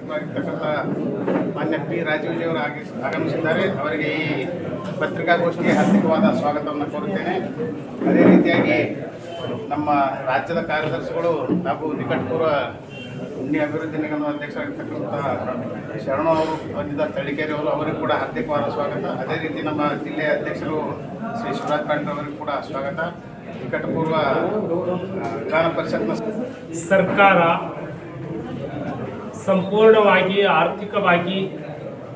ಶಾಸಕರಾಗಿರ್ತಕ್ಕಂಥ ಮಾನ್ಯ ಪಿ ರಾಜೀವ್ಜಿಯವರು ಆಗಿ ಆಗಮಿಸಿದ್ದಾರೆ. ಅವರಿಗೆ ಈ ಪತ್ರಿಕಾಗೋಷ್ಠಿಗೆ ಹಾರ್ದಿಕವಾದ ಸ್ವಾಗತವನ್ನು ಕೋರುತ್ತೇನೆ. ಅದೇ ರೀತಿಯಾಗಿ ನಮ್ಮ ರಾಜ್ಯದ ಕಾರ್ಯದರ್ಶಿಗಳು ಹಾಗೂ ನಿಕಟಪೂರ್ವ ಉಣ್ಣಿ ಅಭಿವೃದ್ಧಿ ನಿಗಮದ ಅಧ್ಯಕ್ಷರಾಗಿರ್ತಕ್ಕಂಥ ಶರಣು ಅವರು ಬಂದಿದ್ದ ತಳಿಕೇರಿ ಅವರು, ಅವರಿಗೂ ಕೂಡ ಹಾರ್ದಿಕವಾದ ಸ್ವಾಗತ. ಅದೇ ರೀತಿ ನಮ್ಮ ಜಿಲ್ಲೆಯ ಅಧ್ಯಕ್ಷರು ಶ್ರೀ ಶಿವರಾಜ್ ಪಾಟೀಲ್ ಅವರಿಗೆ ಕೂಡ ಸ್ವಾಗತ. ನಿಕಟಪೂರ್ವ ವಿಧಾನ ಪರಿಷತ್ನ ಸರ್ಕಾರ ಸಂಪೂರ್ಣವಾಗಿ, ಆರ್ಥಿಕವಾಗಿ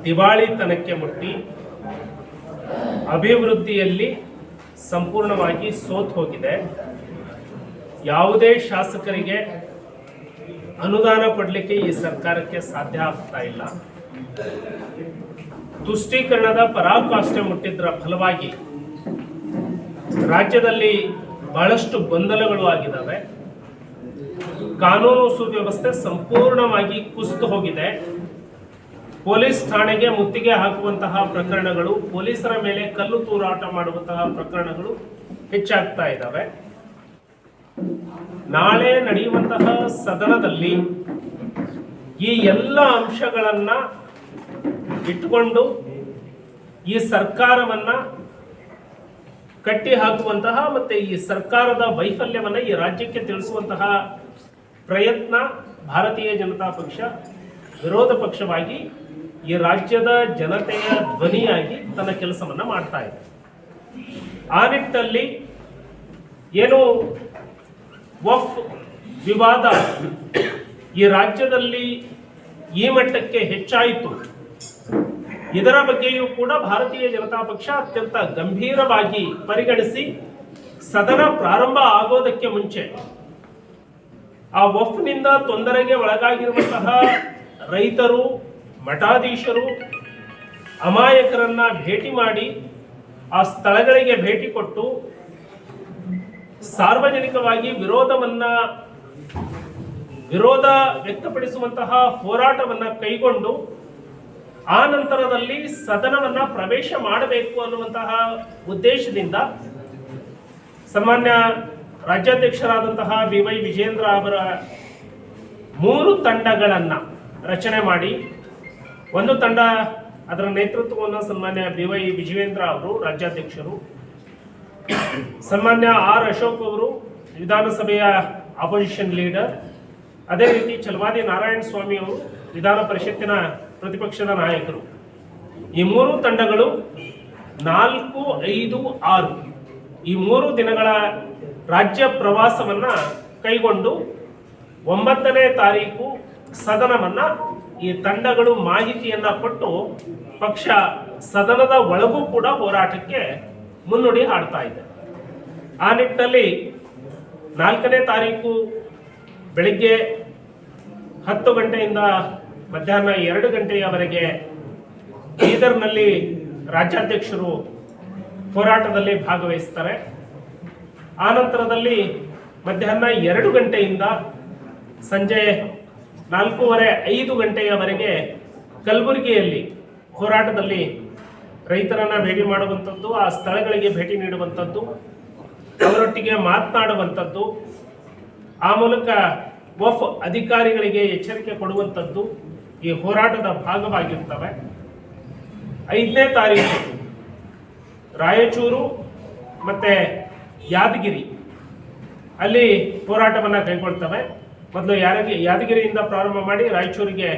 ದಿವಾಳಿತನಕ್ಕೆ ಮುಟ್ಟಿ, ಅಭಿವೃದ್ಧಿಯಲ್ಲಿ ಸಂಪೂರ್ಣವಾಗಿ ಸೋತ್ ಹೋಗಿದೆ. ಯಾವುದೇ ಶಾಸಕರಿಗೆ ಅನುದಾನ ಕೊಡಲಿಕ್ಕೆ ಈ ಸರ್ಕಾರಕ್ಕೆ ಸಾಧ್ಯ ಆಗ್ತಾ ಇಲ್ಲ. ತುಷ್ಟೀಕರಣದ ಪರಾಕಾಷ್ಠೆ ಮುಟ್ಟಿದ್ರ ಫಲವಾಗಿ ರಾಜ್ಯದಲ್ಲಿ ಬಹಳಷ್ಟು ಗೊಂದಲಗಳು ಆಗಿದ್ದಾವೆ. ಕಾನೂನು ಸುವ್ಯವಸ್ಥೆ ಸಂಪೂರ್ಣವಾಗಿ ಕುಸಿದು ಹೋಗಿದೆ. ಪೊಲೀಸ್ ಠಾಣೆಗೆ ಮುತ್ತಿಗೆ ಹಾಕುವಂತಹ ಪ್ರಕರಣಗಳು, ಪೊಲೀಸರ ಮೇಲೆ ಕಲ್ಲು ತೂರಾಟ ಮಾಡುವಂತಹ ಪ್ರಕರಣಗಳು ಹೆಚ್ಚಾಗ್ತಾ ಇದ್ದಾವೆ. ನಾಳೆ ನಡೆಯುವಂತಹ ಸದನದಲ್ಲಿ ಈ ಎಲ್ಲ ಅಂಶಗಳನ್ನ ಇಟ್ಟುಕೊಂಡು ಈ ಸರ್ಕಾರವನ್ನ ಕಟ್ಟಿ ಹಾಕುವಂತಹ ಮತ್ತೆ ಈ ಸರ್ಕಾರದ ವೈಫಲ್ಯವನ್ನ ಈ ರಾಜ್ಯಕ್ಕೆ ತಿಳಿಸುವಂತಹ ಪ್ರಯತ್ನ ಭಾರತೀಯ ಜನತಾ ಪಕ್ಷ ವಿರೋಧ ಪಕ್ಷವಾಗಿ ಈ ರಾಜ್ಯದ ಜನತೆಯ ಧ್ವನಿಯಾಗಿ ತನ್ನ ಕೆಲಸವನ್ನು ಮಾಡ್ತಾ ಇದೆ. ಆ ನಿಟ್ಟಿನಲ್ಲಿ ಏನು ವಫ್ ವಿವಾದ ಈ ರಾಜ್ಯದಲ್ಲಿ ಈ ಮಟ್ಟಕ್ಕೆ ಹೆಚ್ಚಾಯಿತು. ಇದರ ಬಗ್ಗೆಯೂ ಕೂಡ ಭಾರತೀಯ ಜನತಾ ಪಕ್ಷ ಅತ್ಯಂತ ಗಂಭೀರವಾಗಿ ಪರಿಗಣಿಸಿ ಸದನ ಪ್ರಾರಂಭ ಆಗೋದಕ್ಕೆ ಮುಂಚೆ ಆ ವಫ್ನಿಂದ ತೊಂದರೆಗೆ ಒಳಗಾಗಿರುವಂತಹ ರೈತರು, ಮಠಾಧೀಶರು, ಅಮಾಯಕರನ್ನ ಭೇಟಿ ಮಾಡಿ ಆ ಸ್ಥಳಗಳಿಗೆ ಭೇಟಿ ಕೊಟ್ಟು ಸಾರ್ವಜನಿಕವಾಗಿ ವಿರೋಧವನ್ನ, ವಿರೋಧ ವ್ಯಕ್ತಪಡಿಸುವಂತಹ ಹೋರಾಟವನ್ನ ಕೈಗೊಂಡು ಆ ನಂತರದಲ್ಲಿ ಸದನವನ್ನ ಪ್ರವೇಶ ಮಾಡಬೇಕು ಅನ್ನುವಂತಹ ಉದ್ದೇಶದಿಂದ ಸನ್ಮಾನ್ಯ ರಾಜ್ಯಾಧ್ಯಕ್ಷರಾದಂತಹ ಬಿ ವೈ ವಿಜೇಂದ್ರ ಅವರ ಮೂರು ತಂಡಗಳನ್ನ ರಚನೆ ಮಾಡಿ, ಒಂದು ತಂಡ ಅದರ ನೇತೃತ್ವವನ್ನು ಸನ್ಮಾನ್ಯ ಬಿ ವೈ ವಿಜಯೇಂದ್ರ ಅವರು, ರಾಜ್ಯಾಧ್ಯಕ್ಷರು, ಸನ್ಮಾನ್ಯ ಆರ್ ಅಶೋಕ್ ಅವರು, ವಿಧಾನಸಭೆಯ ಅಪೋಸಿಷನ್ ಲೀಡರ್ ಅದೇ ರೀತಿ ಚಲವಾದಿ ನಾರಾಯಣ ಸ್ವಾಮಿ ಅವರು, ವಿಧಾನ ಪರಿಷತ್ತಿನ ಪ್ರತಿಪಕ್ಷದ ನಾಯಕರು. ಈ ಮೂರು ತಂಡಗಳು ನಾಲ್ಕು ಐದು ಆರು. ಈ ಮೂರು ದಿನಗಳ ರಾಜ್ಯ ಪ್ರವಾಸವನ್ನ ಕೈಗೊಂಡು ಒಂಬತ್ತನೇ ತಾರೀಕು ಸದನವನ್ನ ಈ ತಂಡಗಳು ಮಾಹಿತಿಯನ್ನ ಕೊಟ್ಟು ಪಕ್ಷ ಸದನದ ಒಳಗೂ ಕೂಡ ಹೋರಾಟಕ್ಕೆ ಮುನ್ನುಡಿ ಹಾಡ್ತಾ ಇದೆ. ಆ ನಿಟ್ಟಿನಲ್ಲಿ ನಾಲ್ಕನೇ ತಾರೀಕು ಬೆಳಿಗ್ಗೆ ಹತ್ತು ಗಂಟೆಯಿಂದ ಮಧ್ಯಾಹ್ನ ಎರಡು ಗಂಟೆಯವರೆಗೆ ಬೀದರ್ನಲ್ಲಿ ರಾಜ್ಯಾಧ್ಯಕ್ಷರು ಹೋರಾಟದಲ್ಲಿ ಭಾಗವಹಿಸ್ತಾರೆ. ಆ ನಂತರದಲ್ಲಿ ಮಧ್ಯಾಹ್ನ ಎರಡು ಗಂಟೆಯಿಂದ ಸಂಜೆ ನಾಲ್ಕೂವರೆ ಐದು ಗಂಟೆಯವರೆಗೆ ಕಲಬುರಗಿಯಲ್ಲಿ ಹೋರಾಟದಲ್ಲಿ ರೈತರನ್ನ ಭೇಟಿ ಮಾಡುವಂಥದ್ದು, ಆ ಸ್ಥಳಗಳಿಗೆ ಭೇಟಿ ನೀಡುವಂಥದ್ದು, ಅವರೊಟ್ಟಿಗೆ ಮಾತನಾಡುವಂಥದ್ದು, ಆ ಮೂಲಕ ವಫ್ ಅಧಿಕಾರಿಗಳಿಗೆ ಎಚ್ಚರಿಕೆ ಕೊಡುವಂಥದ್ದು ಈ ಹೋರಾಟದ ಭಾಗವಾಗಿರ್ತವೆ. ಐದನೇ ತಾರೀಕು ರಾಯಚೂರು ಮತ್ತೆ ಯಾದಗಿರಿ. ಅಲ್ಲಿ ಹೋರಾಟವನ್ನು ಕೈಗೊಳ್ತವೆ. ಮೊದಲು ಯಾದಗಿ ಯಾದಗಿರಿಯಿಂದ ಪ್ರಾರಂಭ ಮಾಡಿ ರಾಯಚೂರಿಗೆ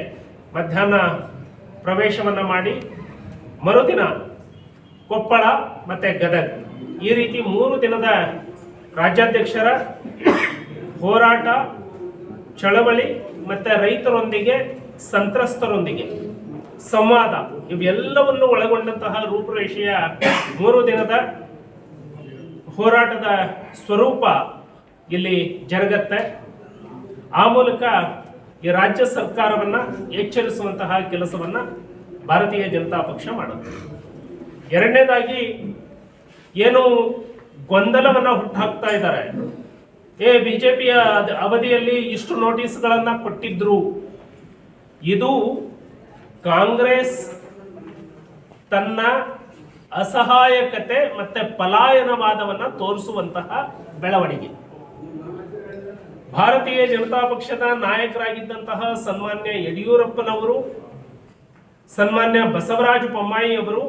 ಮಧ್ಯಾಹ್ನ ಪ್ರವೇಶವನ್ನು ಮಾಡಿ, ಮರುದಿನ ಕೊಪ್ಪಳ ಮತ್ತೆ ಗದಗ್. ಈ ರೀತಿ ಮೂರು ದಿನದ ರಾಜ್ಯಾಧ್ಯಕ್ಷರ ಹೋರಾಟ, ಚಳವಳಿ ಮತ್ತೆ ರೈತರೊಂದಿಗೆ, ಸಂತ್ರಸ್ತರೊಂದಿಗೆ ಸಂವಾದ ಇವೆಲ್ಲವನ್ನು ಒಳಗೊಂಡಂತಹ ರೂಪುರೇಷೆಯ ಮೂರು ದಿನದ ಹೋರಾಟದ ಸ್ವರೂಪ ಇಲ್ಲಿ ಜರುಗತ್ತೆ. ಆ ಮೂಲಕ ಈ ರಾಜ್ಯ ಸರ್ಕಾರವನ್ನ ಎಚ್ಚರಿಸುವಂತಹ ಕೆಲಸವನ್ನ ಭಾರತೀಯ ಜನತಾ ಪಕ್ಷ ಮಾಡುತ್ತೆ ಎರಡನೇದಾಗಿ ಏನು ಗೊಂದಲವನ್ನ ಹುಟ್ಟಾಕ್ತಾ ಇದ್ದಾರೆ. ಏ, ಬಿಜೆಪಿಯ ಅವಧಿಯಲ್ಲಿ ಇಷ್ಟು ನೋಟಿಸ್ಗಳನ್ನು ಕೊಟ್ಟಿದ್ರು. ಇದು ಕಾಂಗ್ರೆಸ್ ತನ್ನ ಅಸಹಾಯಕತೆ ಮತ್ತೆ ಪಲಾಯನವಾದವನ್ನ ತೋರಿಸುವಂತಹ ಬೆಳವಣಿಗೆ. ಭಾರತೀಯ ಜನತಾ ಪಕ್ಷದ ನಾಯಕರಾಗಿದ್ದಂತಹ ಸನ್ಮಾನ್ಯ ಯಡಿಯೂರಪ್ಪನವರು, ಸನ್ಮಾನ್ಯ ಬಸವರಾಜ ಬೊಮ್ಮಾಯಿ ಅವರು,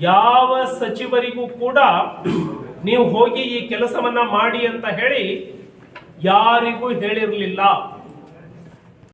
ಯಾವ ಸಚಿವರಿಗೂ ಕೂಡ ನೀವು ಹೋಗಿ ಈ ಕೆಲಸವನ್ನ ಮಾಡಿ ಅಂತ ಹೇಳಿ ಯಾರಿಗೂ ಹೇಳಿರಲಿಲ್ಲ.